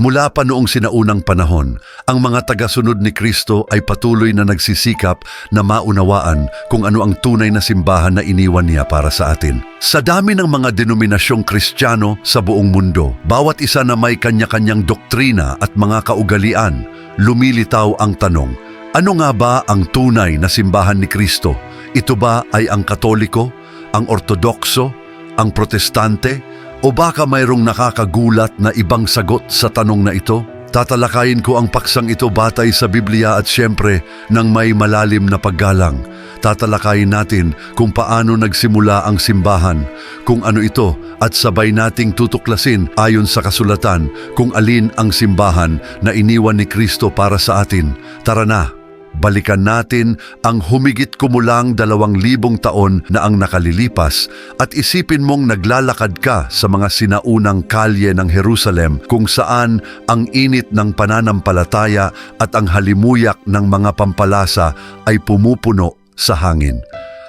Mula pa noong sinaunang panahon, ang mga tagasunod ni Kristo ay patuloy na nagsisikap na maunawaan kung ano ang tunay na simbahan na iniwan niya para sa atin. Sa dami ng mga denominasyong Kristiyano sa buong mundo, bawat isa na may kanya-kanyang doktrina at mga kaugalian, lumilitaw ang tanong, ano nga ba ang tunay na simbahan ni Kristo? Ito ba ay ang Katoliko, ang Ortodokso, ang Protestante, o baka mayroong nakakagulat na ibang sagot sa tanong na ito? Tatalakayin ko ang paksang ito batay sa Biblia at siyempre ng may malalim na paggalang. Tatalakayin natin kung paano nagsimula ang simbahan, kung ano ito at sabay nating tutuklasin ayon sa kasulatan kung alin ang simbahan na iniwan ni Kristo para sa atin. Tara na! Balikan natin ang humigit kumulang dalawang libong taon na ang nakalilipas at isipin mong naglalakad ka sa mga sinaunang kalye ng Jerusalem kung saan ang init ng pananampalataya at ang halimuyak ng mga pampalasa ay pumupuno sa hangin.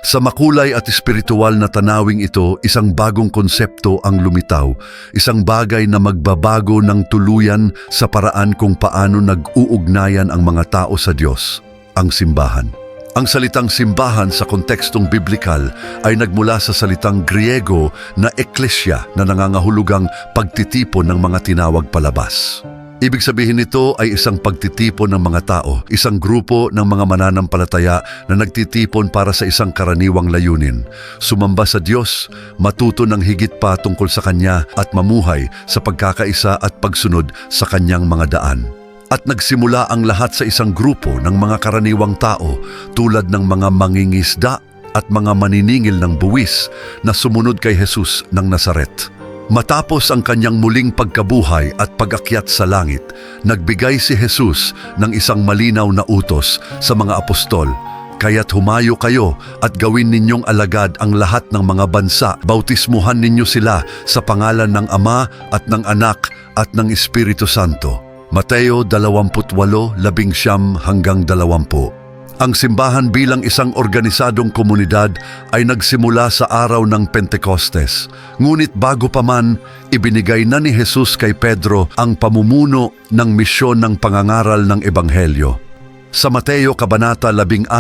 Sa makulay at espiritual na tanawing ito, isang bagong konsepto ang lumitaw, isang bagay na magbabago ng tuluyan sa paraan kung paano nag-uugnayan ang mga tao sa Diyos, ang simbahan. Ang salitang simbahan sa kontekstong biblikal ay nagmula sa salitang Griego na eklesya na nangangahulugang pagtitipon ng mga tinawag palabas. Ibig sabihin nito ay isang pagtitipon ng mga tao, isang grupo ng mga mananampalataya na nagtitipon para sa isang karaniwang layunin. Sumamba sa Diyos, matuto ng higit pa tungkol sa Kanya at mamuhay sa pagkakaisa at pagsunod sa Kanyang mga daan. At nagsimula ang lahat sa isang grupo ng mga karaniwang tao tulad ng mga mangingisda at mga maniningil ng buwis na sumunod kay Jesus ng Nazaret. Matapos ang kanyang muling pagkabuhay at pag-akyat sa langit, nagbigay si Jesus ng isang malinaw na utos sa mga apostol, Kaya't humayo kayo at gawin ninyong alagad ang lahat ng mga bansa. Bautismuhan ninyo sila sa pangalan ng Ama at ng Anak at ng Espiritu Santo. Mateo 28:11 hanggang 20. Ang simbahan bilang isang organisadong komunidad ay nagsimula sa araw ng Pentecostes. Ngunit bago pa man, ibinigay na ni Jesus kay Pedro ang pamumuno ng misyon ng pangangaral ng Ebanghelyo. Sa Mateo Kabanata 16,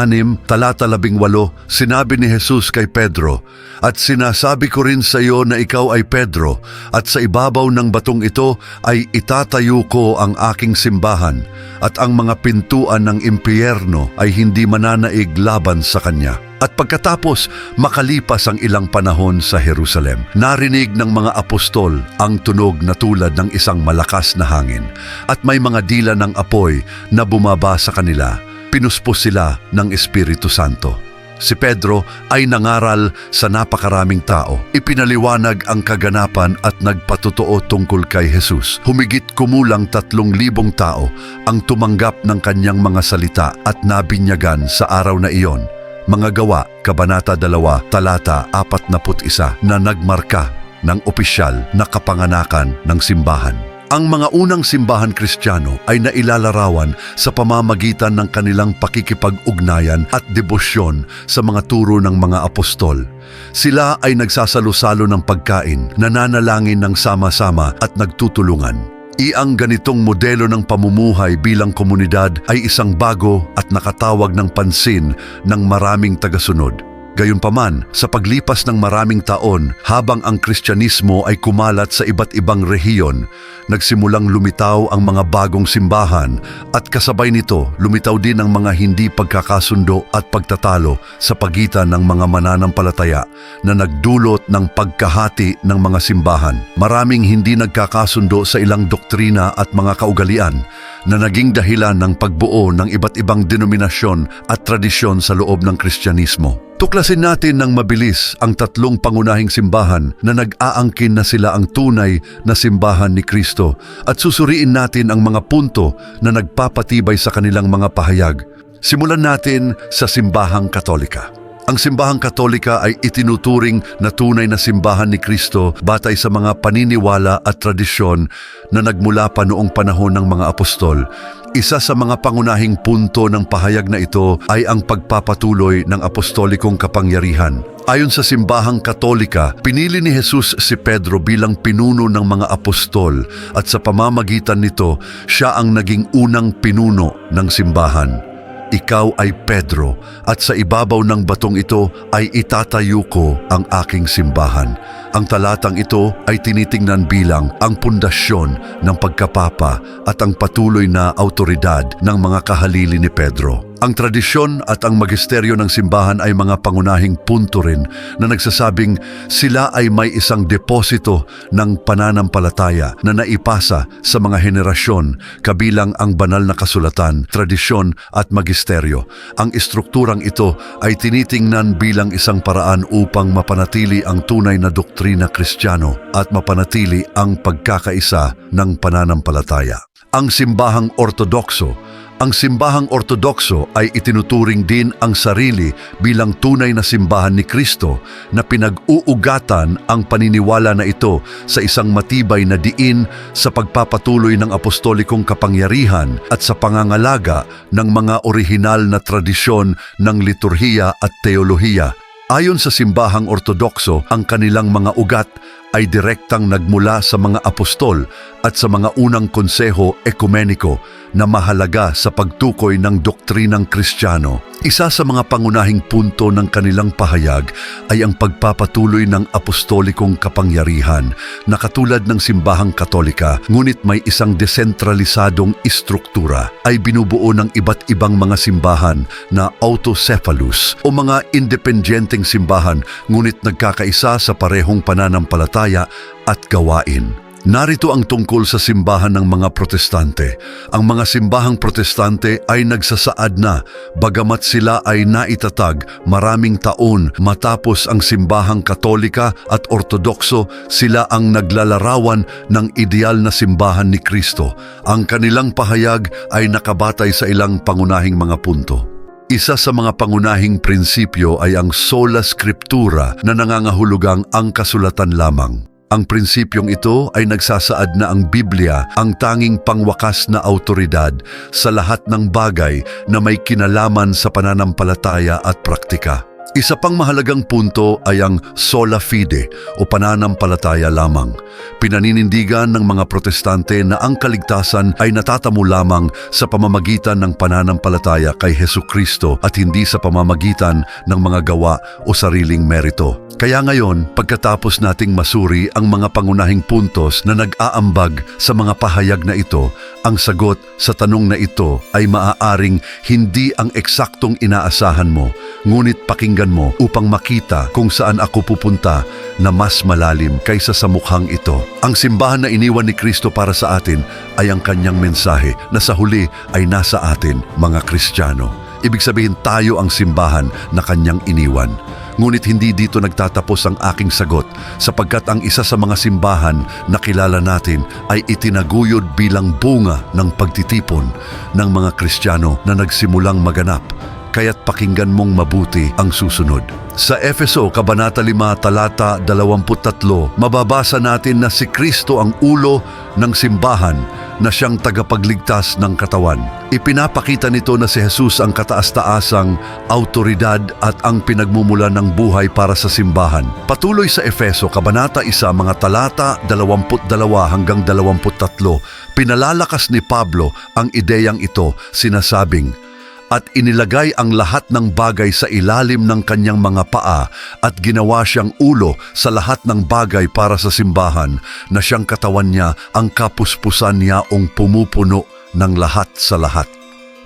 talata 18, sinabi ni Jesus kay Pedro, At sinasabi ko rin sa iyo na ikaw ay Pedro, at sa ibabaw ng batong ito ay itatayo ko ang aking simbahan, at ang mga pintuan ng impyerno ay hindi mananaig laban sa kanya. At pagkatapos, makalipas ang ilang panahon sa Jerusalem, narinig ng mga apostol ang tunog na tulad ng isang malakas na hangin at may mga dila ng apoy na bumaba sa kanila. Pinuspos sila ng Espiritu Santo. Si Pedro ay nangaral sa napakaraming tao. Ipinaliwanag ang kaganapan at nagpatotoo tungkol kay Jesus. Humigit kumulang tatlong libong tao ang tumanggap ng kanyang mga salita at nabinyagan sa araw na iyon. Mga gawa, Kabanata 2, Talata 41 na nagmarka ng opisyal na kapanganakan ng simbahan. Ang mga unang simbahan kristyano ay nailalarawan sa pamamagitan ng kanilang pakikipag-ugnayan at debosyon sa mga turo ng mga apostol. Sila ay nagsasalo-salo ng pagkain, nananalangin ng sama-sama at nagtutulungan. Iang ganitong modelo ng pamumuhay bilang komunidad ay isang bago at nakatawag ng pansin ng maraming tagasunod. Gayunpaman, sa paglipas ng maraming taon, habang ang Kristyanismo ay kumalat sa iba't ibang rehiyon, nagsimulang lumitaw ang mga bagong simbahan at kasabay nito lumitaw din ang mga hindi pagkakasundo at pagtatalo sa pagitan ng mga mananampalataya na nagdulot ng pagkahati ng mga simbahan. Maraming hindi nagkakasundo sa ilang doktrina at mga kaugalian na naging dahilan ng pagbuo ng iba't ibang denominasyon at tradisyon sa loob ng Kristyanismo. Tuklasin natin ng mabilis ang tatlong pangunahing simbahan na nag-aangkin na sila ang tunay na simbahan ni Kristo at susuriin natin ang mga punto na nagpapatibay sa kanilang mga pahayag. Simulan natin sa simbahang katolika. Ang simbahang katolika ay itinuturing na tunay na simbahan ni Kristo batay sa mga paniniwala at tradisyon na nagmula pa noong panahon ng mga apostol. Isa sa mga pangunahing punto ng pahayag na ito ay ang pagpapatuloy ng apostolikong kapangyarihan. Ayon sa simbahang katolika, pinili ni Jesus si Pedro bilang pinuno ng mga apostol at sa pamamagitan nito, siya ang naging unang pinuno ng simbahan. Ikaw ay Pedro at sa ibabaw ng batong ito ay itatayo ko ang aking simbahan. Ang talatang ito ay tinitingnan bilang ang pundasyon ng pagkapapa at ang patuloy na autoridad ng mga kahalili ni Pedro. Ang tradisyon at ang magisteryo ng simbahan ay mga pangunahing punto rin na nagsasabing sila ay may isang deposito ng pananampalataya na naipasa sa mga henerasyon kabilang ang banal na kasulatan, tradisyon at magisteryo. Ang estrukturang ito ay tinitingnan bilang isang paraan upang mapanatili ang tunay na doktrina kristyano at mapanatili ang pagkakaisa ng pananampalataya. Ang simbahang ortodokso ang simbahang ortodokso ay itinuturing din ang sarili bilang tunay na simbahan ni Kristo na pinag-uugatan ang paniniwala na ito sa isang matibay na diin sa pagpapatuloy ng apostolikong kapangyarihan at sa pangangalaga ng mga orihinal na tradisyon ng liturhiya at teolohiya. Ayon sa simbahang ortodokso, ang kanilang mga ugat ay direktang nagmula sa mga apostol at sa mga unang konseho ekumeniko na mahalaga sa pagtukoy ng doktrinang kristyano. Isa sa mga pangunahing punto ng kanilang pahayag ay ang pagpapatuloy ng apostolikong kapangyarihan na katulad ng simbahang katolika ngunit may isang desentralisadong istruktura ay binubuo ng iba't ibang mga simbahan na autocephalous o mga independenteng simbahan ngunit nagkakaisa sa parehong pananampalataya at gawain. Narito ang tungkol sa simbahan ng mga protestante. Ang mga simbahang protestante ay nagsasaad na bagamat sila ay naitatag maraming taon matapos ang simbahang katolika at ortodokso, sila ang naglalarawan ng ideal na simbahan ni Kristo. Ang kanilang pahayag ay nakabatay sa ilang pangunahing mga punto. Isa sa mga pangunahing prinsipyo ay ang sola scriptura na nangangahulugang ang kasulatan lamang. Ang prinsipyong ito ay nagsasaad na ang Biblia ang tanging pangwakas na autoridad sa lahat ng bagay na may kinalaman sa pananampalataya at praktika. Isa pang mahalagang punto ay ang sola fide o pananampalataya lamang. Pinaninindigan ng mga protestante na ang kaligtasan ay natatamo lamang sa pamamagitan ng pananampalataya kay Heso Kristo at hindi sa pamamagitan ng mga gawa o sariling merito. Kaya ngayon, pagkatapos nating masuri ang mga pangunahing puntos na nag-aambag sa mga pahayag na ito, ang sagot sa tanong na ito ay maaaring hindi ang eksaktong inaasahan mo, ngunit pakinggan mo upang makita kung saan ako pupunta na mas malalim kaysa sa mukhang ito. Ang simbahan na iniwan ni Kristo para sa atin ay ang kanyang mensahe na sa huli ay nasa atin, mga Kristiyano. Ibig sabihin tayo ang simbahan na kanyang iniwan. Ngunit hindi dito nagtatapos ang aking sagot sapagkat ang isa sa mga simbahan na kilala natin ay itinaguyod bilang bunga ng pagtitipon ng mga Kristiyano na nagsimulang maganap kaya't pakinggan mong mabuti ang susunod. Sa Efeso, Kabanata 5, Talata 23, mababasa natin na si Kristo ang ulo ng simbahan na siyang tagapagligtas ng katawan. Ipinapakita nito na si Jesus ang kataas-taasang autoridad at ang pinagmumula ng buhay para sa simbahan. Patuloy sa Efeso, Kabanata 1, mga talata 22 hanggang 23, pinalalakas ni Pablo ang ideyang ito, sinasabing, at inilagay ang lahat ng bagay sa ilalim ng kanyang mga paa at ginawa siyang ulo sa lahat ng bagay para sa simbahan na siyang katawan niya ang kapuspusan niya ong pumupuno ng lahat sa lahat.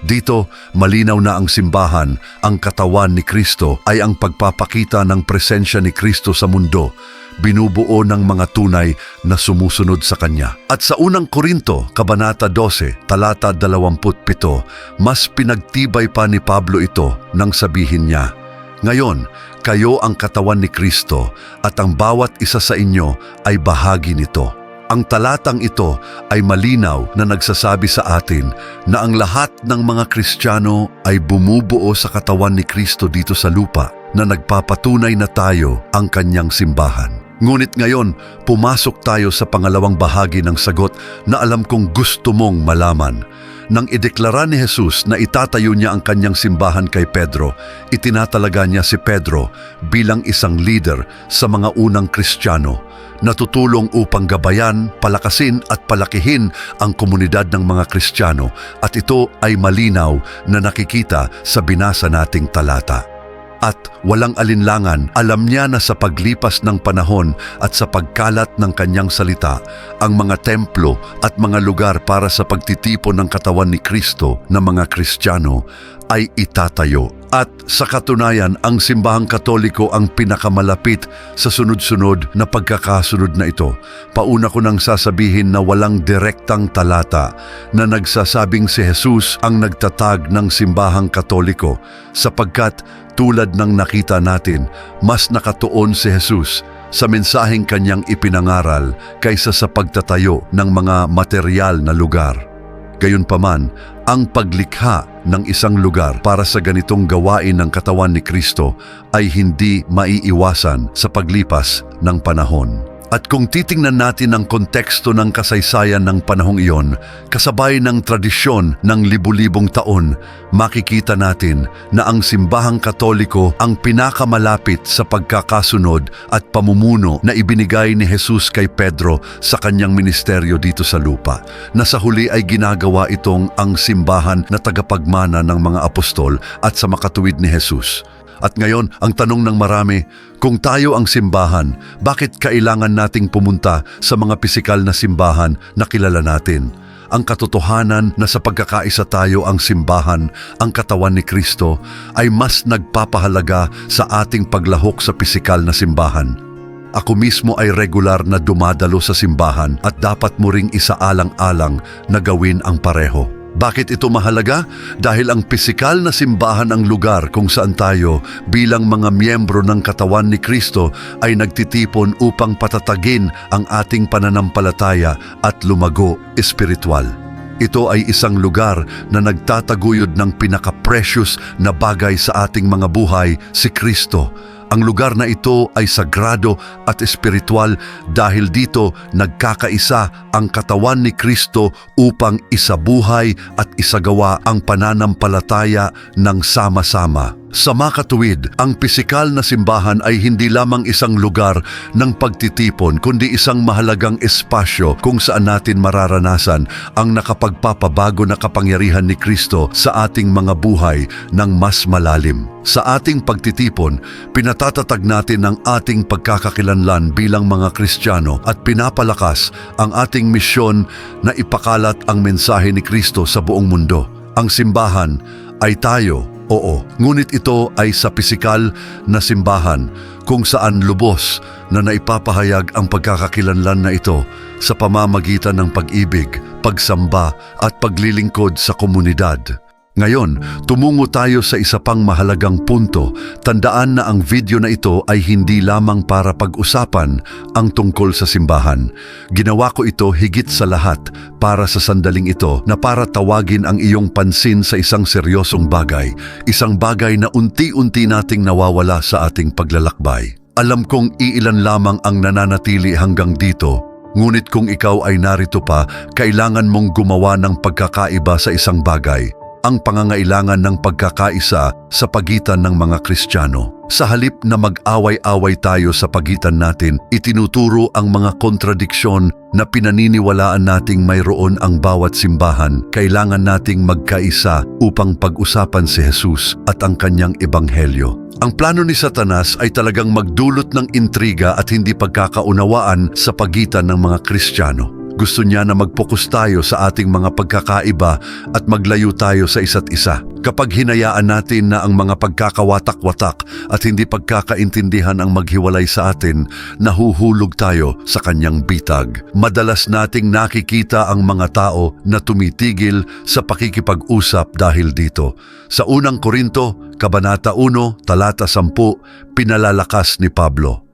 Dito, malinaw na ang simbahan, ang katawan ni Kristo ay ang pagpapakita ng presensya ni Kristo sa mundo, binubuo ng mga tunay na sumusunod sa Kanya. At sa unang Korinto, Kabanata 12, talata 27, mas pinagtibay pa ni Pablo ito nang sabihin niya, Ngayon, kayo ang katawan ni Kristo at ang bawat isa sa inyo ay bahagi nito. Ang talatang ito ay malinaw na nagsasabi sa atin na ang lahat ng mga Kristiyano ay bumubuo sa katawan ni Kristo dito sa lupa na nagpapatunay na tayo ang kanyang simbahan. Ngunit ngayon, pumasok tayo sa pangalawang bahagi ng sagot na alam kong gusto mong malaman. Nang ideklara ni Jesus na itatayo niya ang kanyang simbahan kay Pedro, itinatalaga niya si Pedro bilang isang leader sa mga unang Kristiyano na tutulong upang gabayan, palakasin at palakihin ang komunidad ng mga Kristiyano at ito ay malinaw na nakikita sa binasa nating talata. At walang alinlangan, alam niya na sa paglipas ng panahon at sa pagkalat ng kanyang salita, ang mga templo at mga lugar para sa pagtitipon ng katawan ni Kristo na mga Kristiyano ay itatayo. At sa katunayan, ang simbahang katoliko ang pinakamalapit sa sunod-sunod na pagkakasunod na ito. Pauna ko nang sasabihin na walang direktang talata na nagsasabing si Jesus ang nagtatag ng simbahang katoliko sapagkat tulad ng nakita natin, mas nakatuon si Jesus sa mensaheng kanyang ipinangaral kaysa sa pagtatayo ng mga material na lugar. Gayunpaman, ang paglikha ng isang lugar para sa ganitong gawain ng katawan ni Kristo ay hindi maiiwasan sa paglipas ng panahon. At kung titingnan natin ang konteksto ng kasaysayan ng panahong iyon, kasabay ng tradisyon ng libu-libong taon, makikita natin na ang simbahang katoliko ang pinakamalapit sa pagkakasunod at pamumuno na ibinigay ni Jesus kay Pedro sa kanyang ministeryo dito sa lupa, na sa huli ay ginagawa itong ang simbahan na tagapagmana ng mga apostol at sa makatuwid ni Jesus. At ngayon, ang tanong ng marami, kung tayo ang simbahan, bakit kailangan nating pumunta sa mga pisikal na simbahan na kilala natin? Ang katotohanan na sa pagkakaisa tayo ang simbahan, ang katawan ni Kristo, ay mas nagpapahalaga sa ating paglahok sa pisikal na simbahan. Ako mismo ay regular na dumadalo sa simbahan at dapat mo ring isaalang-alang na gawin ang pareho. Bakit ito mahalaga? Dahil ang pisikal na simbahan ang lugar kung saan tayo bilang mga miyembro ng katawan ni Kristo ay nagtitipon upang patatagin ang ating pananampalataya at lumago espiritual. Ito ay isang lugar na nagtataguyod ng pinaka-precious na bagay sa ating mga buhay, si Kristo. Ang lugar na ito ay sagrado at espiritual dahil dito nagkakaisa ang katawan ni Kristo upang isabuhay at isagawa ang pananampalataya ng sama-sama. Sa makatuwid, ang pisikal na simbahan ay hindi lamang isang lugar ng pagtitipon kundi isang mahalagang espasyo kung saan natin mararanasan ang nakapagpapabago na kapangyarihan ni Kristo sa ating mga buhay ng mas malalim. Sa ating pagtitipon, pinatatatag natin ang ating pagkakakilanlan bilang mga Kristiyano at pinapalakas ang ating misyon na ipakalat ang mensahe ni Kristo sa buong mundo. Ang simbahan ay tayo, oo, ngunit ito ay sa pisikal na simbahan kung saan lubos na naipapahayag ang pagkakakilanlan na ito sa pamamagitan ng pag-ibig, pagsamba at paglilingkod sa komunidad. Ngayon, tumungo tayo sa isa pang mahalagang punto. Tandaan na ang video na ito ay hindi lamang para pag-usapan ang tungkol sa simbahan. Ginawa ko ito higit sa lahat para sa sandaling ito na para tawagin ang iyong pansin sa isang seryosong bagay, isang bagay na unti-unti nating nawawala sa ating paglalakbay. Alam kong iilan lamang ang nananatili hanggang dito, ngunit kung ikaw ay narito pa, kailangan mong gumawa ng pagkakaiba sa isang bagay ang pangangailangan ng pagkakaisa sa pagitan ng mga Kristiyano. Sa halip na mag-away-away tayo sa pagitan natin, itinuturo ang mga kontradiksyon na pinaniniwalaan nating mayroon ang bawat simbahan. Kailangan nating magkaisa upang pag-usapan si Jesus at ang kanyang ebanghelyo. Ang plano ni Satanas ay talagang magdulot ng intriga at hindi pagkakaunawaan sa pagitan ng mga Kristiyano. Gusto niya na mag-focus tayo sa ating mga pagkakaiba at maglayo tayo sa isa't isa. Kapag hinayaan natin na ang mga pagkakawatak-watak at hindi pagkakaintindihan ang maghiwalay sa atin, nahuhulog tayo sa kanyang bitag. Madalas nating nakikita ang mga tao na tumitigil sa pakikipag-usap dahil dito. Sa unang Korinto, Kabanata 1, Talata 10, pinalalakas ni Pablo.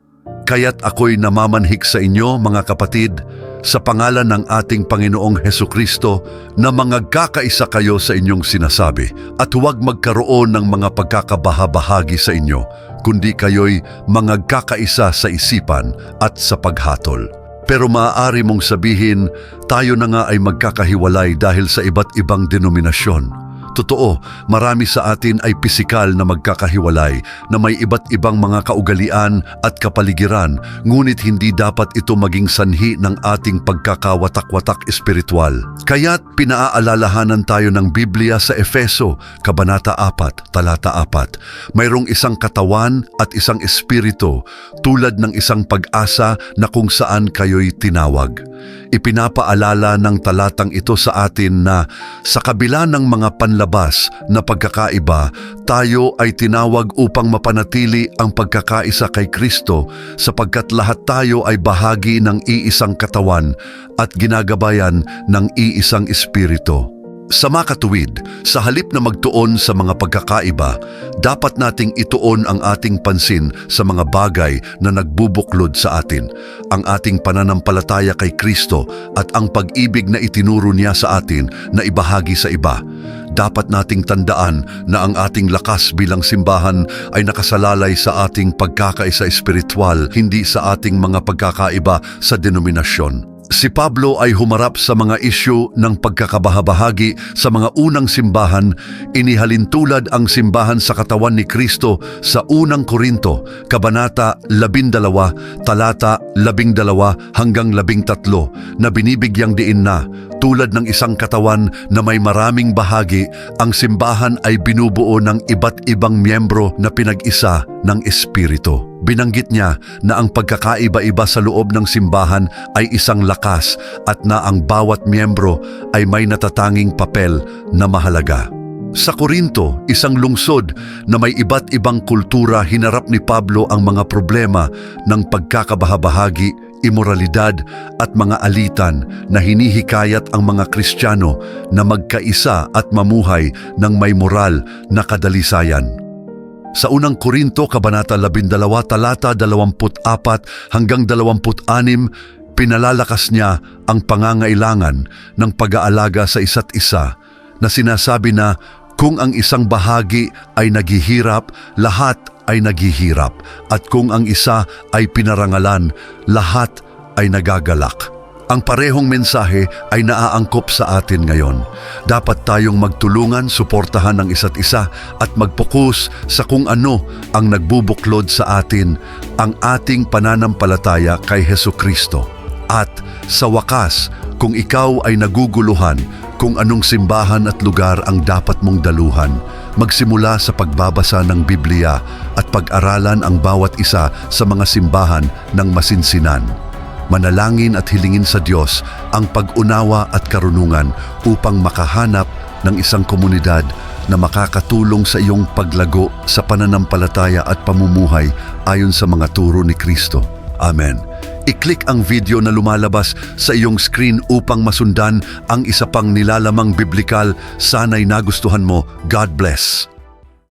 Kaya't ako'y namamanhik sa inyo, mga kapatid, sa pangalan ng ating Panginoong Heso Kristo na mangagkakaisa kayo sa inyong sinasabi at huwag magkaroon ng mga pagkakabahabahagi sa inyo, kundi kayo'y mangagkakaisa sa isipan at sa paghatol. Pero maaari mong sabihin, tayo na nga ay magkakahiwalay dahil sa iba't ibang denominasyon. Totoo, marami sa atin ay pisikal na magkakahiwalay na may iba't ibang mga kaugalian at kapaligiran, ngunit hindi dapat ito maging sanhi ng ating pagkakawatak-watak espiritual. Kaya't pinaaalalahanan tayo ng Biblia sa Efeso, Kabanata 4, Talata 4. Mayroong isang katawan at isang espiritu, tulad ng isang pag-asa na kung saan kayo'y tinawag. Ipinapaalala ng talatang ito sa atin na sa kabila ng mga panlabas na pagkakaiba, tayo ay tinawag upang mapanatili ang pagkakaisa kay Kristo sapagkat lahat tayo ay bahagi ng iisang katawan at ginagabayan ng iisang espiritu. Sa makatuwid, sa halip na magtuon sa mga pagkakaiba, dapat nating ituon ang ating pansin sa mga bagay na nagbubuklod sa atin, ang ating pananampalataya kay Kristo at ang pag-ibig na itinuro niya sa atin na ibahagi sa iba. Dapat nating tandaan na ang ating lakas bilang simbahan ay nakasalalay sa ating pagkakaisa espiritual, hindi sa ating mga pagkakaiba sa denominasyon. Si Pablo ay humarap sa mga isyu ng pagkakabahabahagi sa mga unang simbahan, inihalintulad ang simbahan sa katawan ni Kristo sa unang Korinto, Kabanata 12, Talata 12 hanggang 13, na binibigyang diin na, tulad ng isang katawan na may maraming bahagi, ang simbahan ay binubuo ng iba't ibang miyembro na pinag-isa ng Espiritu. Binanggit niya na ang pagkakaiba-iba sa loob ng simbahan ay isang lakas at na ang bawat miyembro ay may natatanging papel na mahalaga. Sa Korinto, isang lungsod na may iba't ibang kultura hinarap ni Pablo ang mga problema ng pagkakabahabahagi, imoralidad at mga alitan na hinihikayat ang mga Kristiyano na magkaisa at mamuhay ng may moral na kadalisayan. Sa unang Korinto, Kabanata 12, talata 24 hanggang 26, pinalalakas niya ang pangangailangan ng pag-aalaga sa isa't isa na sinasabi na kung ang isang bahagi ay naghihirap, lahat ay naghihirap at kung ang isa ay pinarangalan, lahat ay nagagalak. Ang parehong mensahe ay naaangkop sa atin ngayon. Dapat tayong magtulungan, suportahan ang isa't isa at magpokus sa kung ano ang nagbubuklod sa atin, ang ating pananampalataya kay Heso Kristo. At sa wakas, kung ikaw ay naguguluhan kung anong simbahan at lugar ang dapat mong daluhan, magsimula sa pagbabasa ng Biblia at pag-aralan ang bawat isa sa mga simbahan ng masinsinan manalangin at hilingin sa Diyos ang pag-unawa at karunungan upang makahanap ng isang komunidad na makakatulong sa iyong paglago sa pananampalataya at pamumuhay ayon sa mga turo ni Kristo. Amen. I-click ang video na lumalabas sa iyong screen upang masundan ang isa pang nilalamang biblikal. Sana'y nagustuhan mo. God bless.